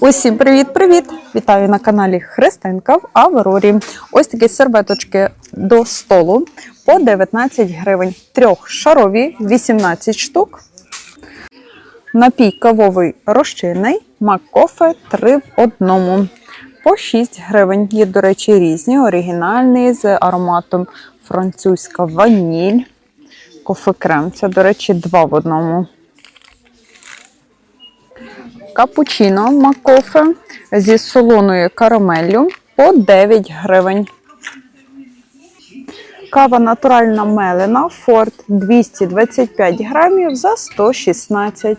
Усім привіт-привіт! Вітаю на каналі Христинка в Аврорі. Ось такі серветочки до столу по 19 гривень. Трьохшарові 18 штук. Напій кавовий розчинний, маккофе 3 в одному. По 6 гривень. Є, до речі, різні, оригінальні з ароматом французька ваніль. Кофе-крем. Це, до речі, 2 в одному. Капучино макофе зі солоною карамеллю по 9 гривень. Кава натуральна мелена Форт 225 грамів за 116.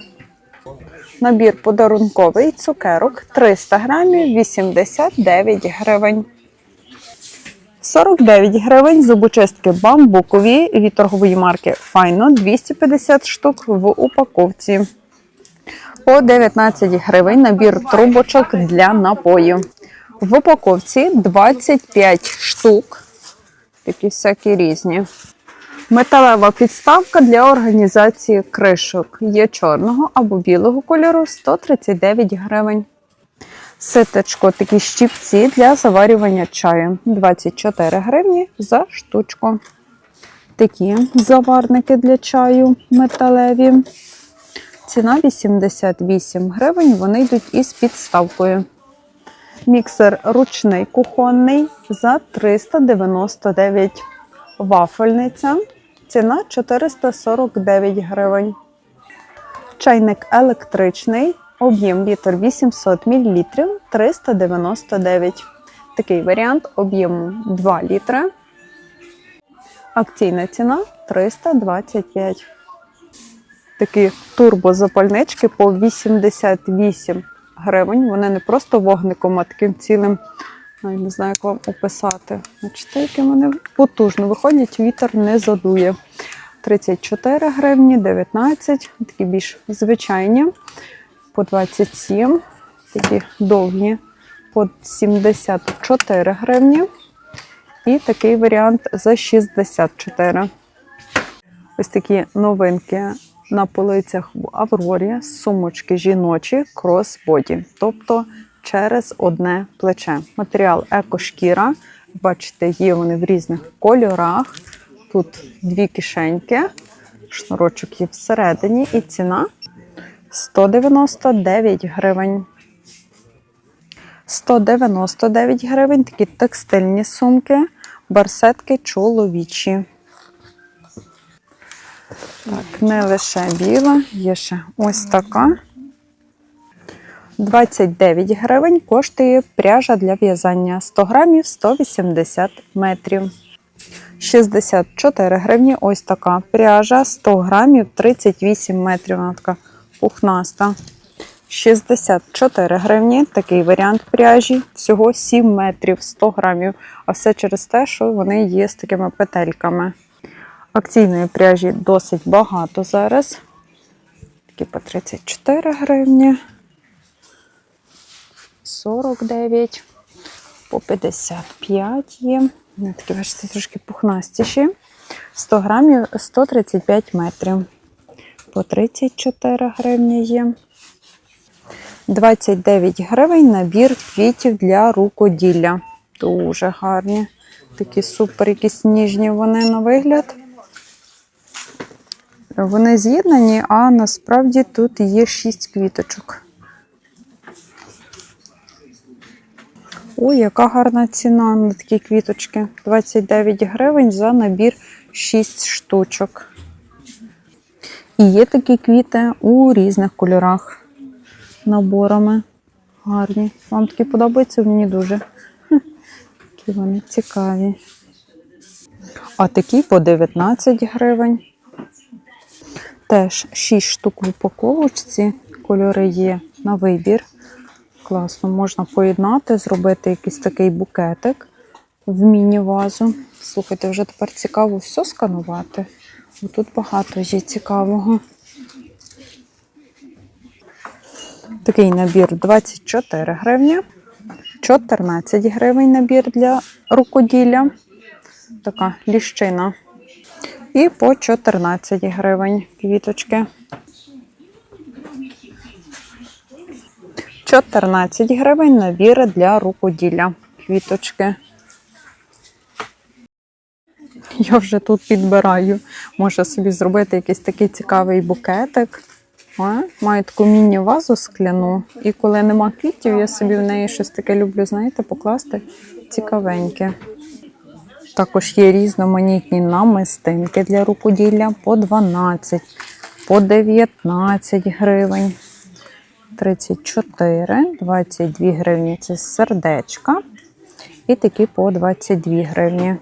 Набір подарунковий цукерок 300 грамів 89 гривень. 49 гривень зубочистки бамбукові від торгової марки Файно 250 штук в упаковці. По 19 гривень набір трубочок для напою. В упаковці 25 штук. Такі всякі різні. Металева підставка для організації кришок. Є чорного або білого кольору 139 гривень. Ситечко, такі щіпці для заварювання чаю 24 гривні за штучку. Такі заварники для чаю металеві. Ціна 88 гривень, вони йдуть із підставкою. Міксер ручний кухонний за 399 Вафельниця. Ціна 449 гривень. Чайник електричний. Об'єм літр 800 мл 399. Такий варіант об'єму 2 літри. Акційна ціна 325 такі турбозапальнички по 88 гривень. Вони не просто вогником, а таким цілим, я не знаю, як вам описати. Бачите, які вони потужно виходять, вітер не задує. 34 гривні, 19, такі більш звичайні, по 27, такі довгі, по 74 гривні. І такий варіант за 64. Ось такі новинки на полицях в Аврорі сумочки жіночі кросбоді, тобто через одне плече. Матеріал екошкіра. Бачите, є вони в різних кольорах. Тут дві кишеньки, шнурочок є всередині, і ціна 199 гривень. 199 гривень такі текстильні сумки, барсетки чоловічі. Так, не лише біла, є ще ось така. 29 гривень коштує пряжа для в'язання 100 грамів 180 метрів. 64 гривні ось така пряжа 100 грамів 38 метрів. Вона така пухнаста. 64 гривні такий варіант пряжі. Всього 7 метрів 100 грамів. А все через те, що вони є з такими петельками. Акційної пряжі досить багато зараз. Такі по 34 гривні, 49, по 55 є. Вони такі, бачите, трошки пухнастіші. 100 грамів 135 метрів. По 34 гривні є. 29 гривень набір квітів для рукоділля. Дуже гарні. Такі супер, якісь ніжні вони на вигляд. Вони з'єднані, а насправді тут є 6 квіточок. Ой, яка гарна ціна на такі квіточки. 29 гривень за набір 6 штучок. І є такі квіти у різних кольорах наборами. Гарні. Вам такі подобаються? Мені дуже. Такі вони цікаві. А такі по 19 гривень. Теж 6 штук в упаковочці. Кольори є на вибір. Класно, можна поєднати, зробити якийсь такий букетик в міні-вазу. Слухайте, вже тепер цікаво все сканувати. Тут багато є цікавого. Такий набір 24 гривні, 14 гривень набір для рукоділля. Така ліщина. І по 14 гривень квіточки. 14 гривень набіри для рукоділля. Квіточки. Я вже тут підбираю. Можу собі зробити якийсь такий цікавий букетик. А, маю таку міні-вазу скляну. І коли нема квітів, я собі в неї щось таке люблю, знаєте, покласти цікавеньке. Також є різноманітні намистинки для рукоділля по 12, по 19 гривень. 34, 22 гривні це сердечка. І такі по 22 гривні.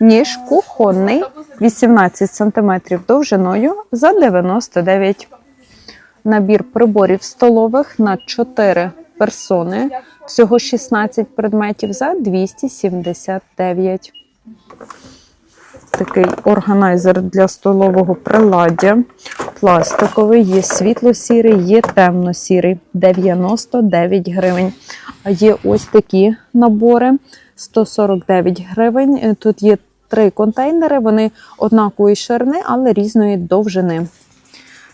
Ніж кухонний 18 см довжиною за 99. Набір приборів столових на 4 персони. Всього 16 предметів за 279. Такий органайзер для столового приладдя. Пластиковий, є світло-сірий, є темно-сірий. 99 гривень. А є ось такі набори 149 гривень. Е, Тут є три контейнери, вони однакової ширини, але різної довжини.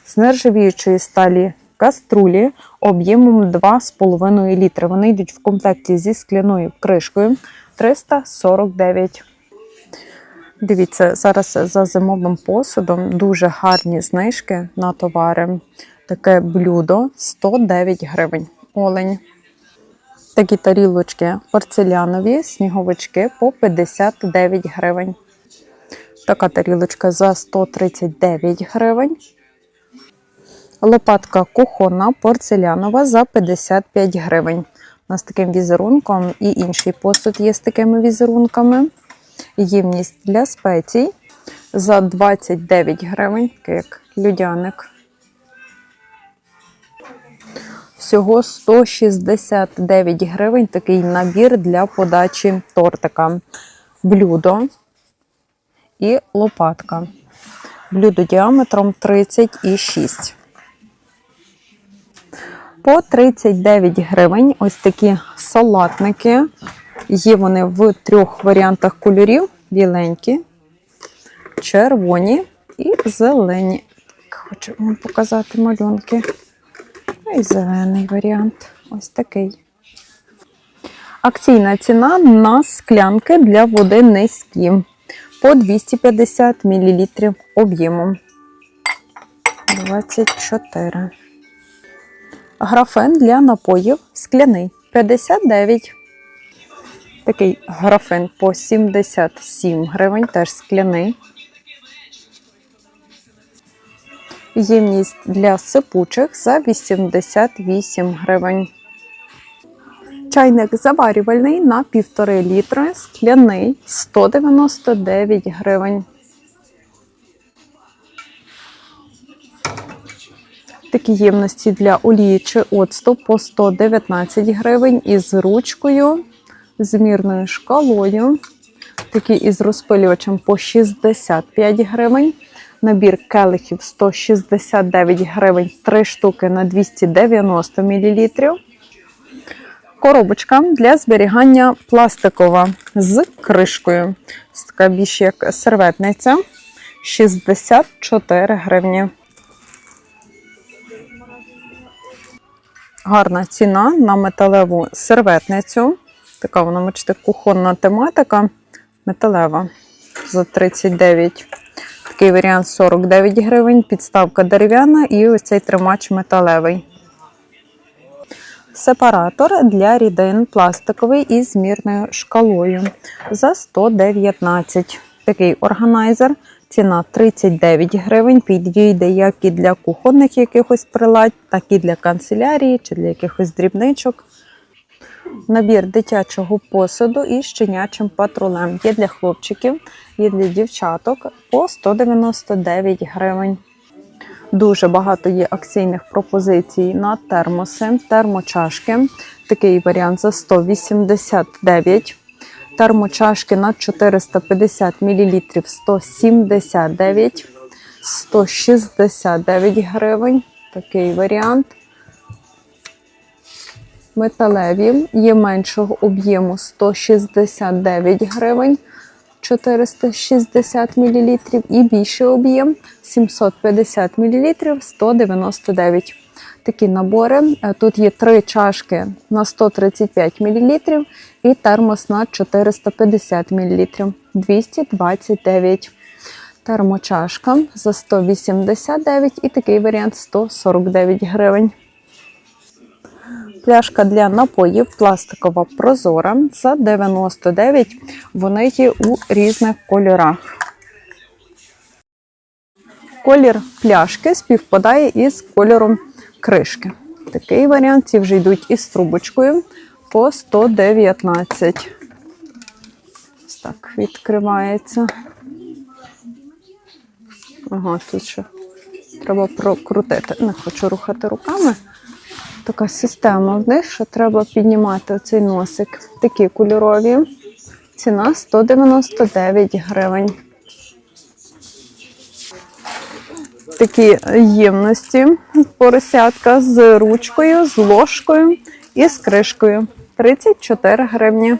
З нержавіючої сталі каструлі об'ємом 2,5 літри. Вони йдуть в комплекті зі скляною кришкою 349. Дивіться, зараз за зимовим посудом дуже гарні знижки на товари. Таке блюдо 109 гривень. Олень. Такі тарілочки порцелянові, сніговички по 59 гривень. Така тарілочка за 139 гривень. Лопатка кухонна порцелянова за 55 гривень. У нас таким візерунком і інший посуд є з такими візерунками. Ємність для спецій за 29 гривень, як людяник. Всього 169 гривень такий набір для подачі тортика. Блюдо і лопатка. Блюдо діаметром 36. По 39 гривень ось такі салатники. Є вони в трьох варіантах кольорів: біленькі, червоні і зелені. Хочу вам показати малюнки. Ну І зелений варіант. Ось такий. Акційна ціна на склянки для води низькі. По 250 мл об'ємом. 24. Графен для напоїв скляний 59. Такий графен по 77 гривень, теж скляний. Ємність для сипучих за 88 гривень. Чайник заварювальний на 1,5 літри, скляний 199 гривень. Такі ємності для олії чи оцту по 119 гривень із ручкою, з мірною шкалою. Такі із розпилювачем по 65 гривень. Набір келихів 169 гривень, 3 штуки на 290 мл. Коробочка для зберігання пластикова з кришкою. Це така більш як серветниця 64 гривні. Гарна ціна на металеву серветницю. Така вона, бачите, кухонна тематика. Металева за 39. Такий варіант 49 гривень, підставка дерев'яна і ось цей тримач металевий. Сепаратор для рідин пластиковий із змірною шкалою за 119. Такий органайзер. Ціна 39 гривень. Підійде як і для кухонних якихось приладь, так і для канцелярії чи для якихось дрібничок. Набір дитячого посуду із щенячим патрулем. Є для хлопчиків, є для дівчаток по 199 гривень. Дуже багато є акційних пропозицій на термоси, термочашки. Такий варіант за 189. Термочашки на 450 мл 179, 169 гривень. Такий варіант. Металеві є меншого об'єму 169 гривень. 460 мл і більший об'єм 750 мл 199. Такі набори. Е, Тут є три чашки на 135 мл і термос на 450 мл. 229 термочашка за 189 і такий варіант 149 гривень. Пляшка для напоїв пластикова прозора за 99. Вони є у різних кольорах. Колір пляшки співпадає із кольором кришки. Такий варіант ці вже йдуть із трубочкою по 119. Ось так відкривається. Ага, тут ще треба прокрутити. Не хочу рухати руками. Така система в них, що треба піднімати цей носик. Такі кольорові. Ціна 199 гривень. Такі ємності поросятка з ручкою, з ложкою і з кришкою. 34 гривні.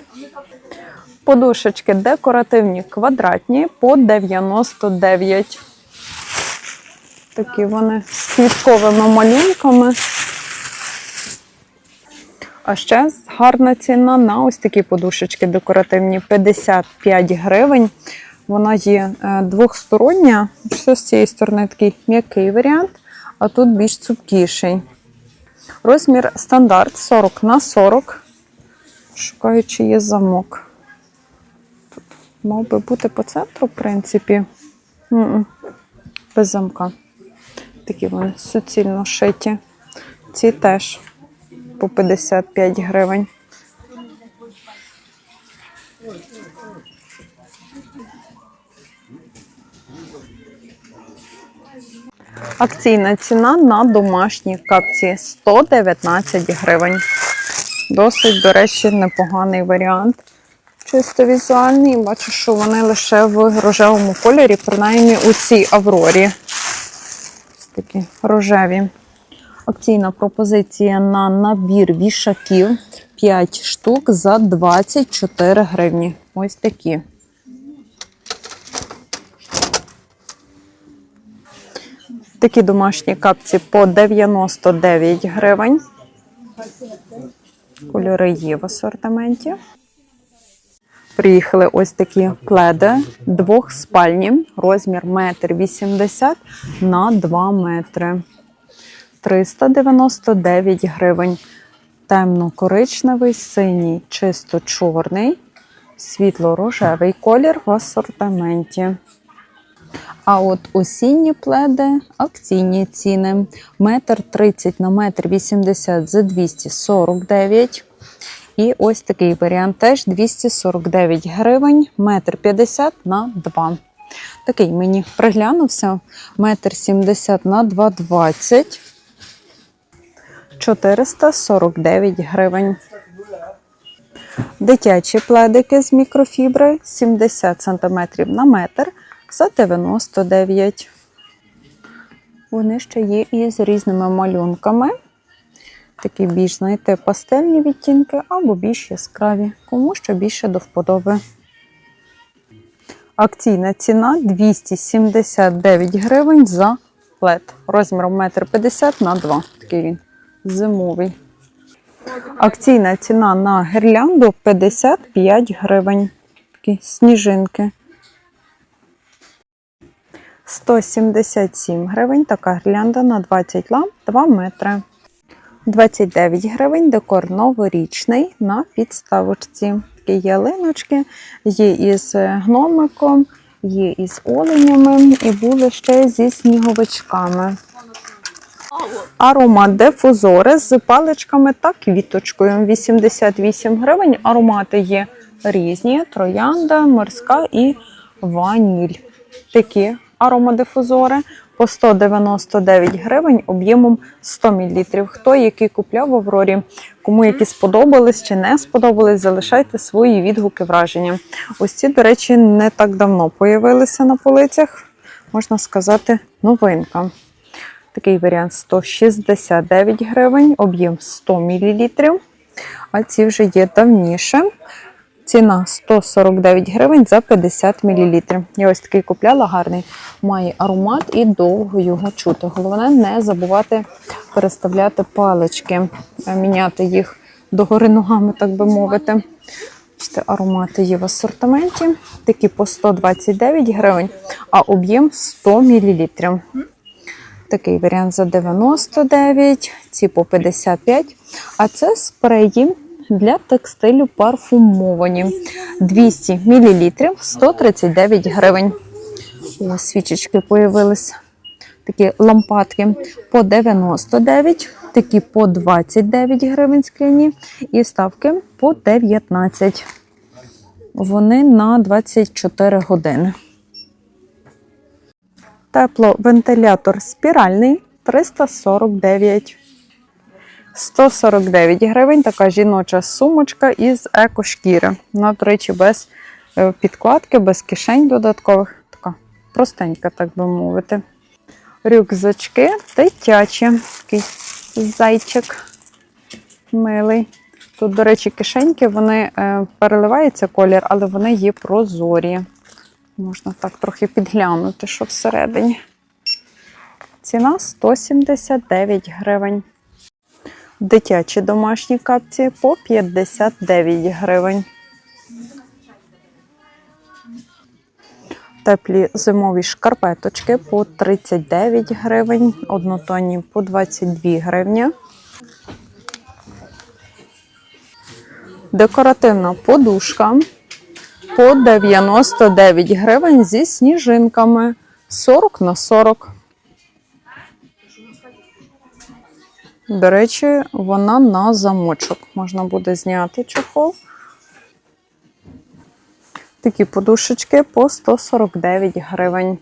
Подушечки декоративні квадратні по 99. Такі вони з квітковими малюнками. А ще гарна ціна на ось такі подушечки декоративні 55 гривень. Вона є е, двохстороння. Що з цієї сторони такий м'який варіант, а тут більш цупкіший. Розмір стандарт 40 на 40. Шукаю, чи є замок. Тут мав би бути по центру, в принципі. Без замка. Такі вони суцільно шиті. Ці теж по 55 гривень. Акційна ціна на домашні капці 119 гривень. Досить, до речі, непоганий варіант. Чисто візуальний. Бачу, що вони лише в рожевому кольорі, принаймні у цій аврорі. Ось такі рожеві. Акційна пропозиція на набір вішаків 5 штук за 24 гривні. Ось такі. Такі домашні капці по 99 гривень. Кольори є в асортименті. Приїхали ось такі пледи двохспальні, розмір 1,80 м на 2 метри. 399 гривень. Темно-коричневий, синій, чисто чорний, світло-рожевий колір в асортименті. А от осінні пледи акційні ціни. Метр 30 на метр 80 за 249. І ось такий варіант теж 249 гривень, метр 50 на 2. Такий мені приглянувся. Метр 70 на 2,20. 449 гривень. Дитячі пледики з мікрофібри 70 см на метр за 99. Вони ще є і з різними малюнками. Такі більш, знаєте, пастельні відтінки або більш яскраві, кому що більше до вподоби. Акційна ціна 279 гривень за плед. Розміром 1,50 на 2. Такий він зимовий. Акційна ціна на гірлянду 55 гривень. Такі сніжинки. 177 гривень. Така гірлянда на 20 ламп 2 метри. 29 гривень декор новорічний на підставочці. Такі ялиночки, є із гномиком, є із оленями і були ще зі сніговичками. Аромат дифузори з паличками та квіточкою. 88 гривень. Аромати є різні: троянда, морська і ваніль. Такі аромадифузори по 199 гривень об'ємом 100 мл. Хто який купляв в Аврорі, кому які сподобались чи не сподобались, залишайте свої відгуки враження. Ось ці, до речі, не так давно появилися на полицях. Можна сказати, новинка. Такий варіант 169 гривень, об'єм 100 мл. А ці вже є давніше. Ціна 149 гривень за 50 мл. Я ось такий купляла гарний. Має аромат і довго його чути. Головне не забувати переставляти палички, е, міняти їх догори ногами, так би мовити. Аромати є в асортименті. Такі по 129 гривень, а об'єм 100 мл. Такий варіант за 99, ці по 55. А це спреї для текстилю парфумовані. 200 мл, 139 гривень. Ось свічечки появились. Такі лампадки по 99, такі по 29 гривень скляні і вставки по 19. Вони на 24 години. Тепловентилятор спіральний 349. 149 гривень така жіноча сумочка із екошкіри. Вона, до речі, без е, підкладки, без кишень додаткових. Така простенька, так би мовити. Рюкзачки дитячі. Такий зайчик милий. Тут, до речі, кишеньки, вони е, переливаються колір, але вони є прозорі. Можна так трохи підглянути, що всередині. Ціна 179 гривень. Дитячі домашні капці по 59 гривень. Теплі зимові шкарпеточки по 39 гривень, однотонні по 22 гривні. Декоративна подушка по 99 гривень зі сніжинками 40 на 40. До речі, вона на замочок. Можна буде зняти чохол. Такі подушечки по 149 гривень.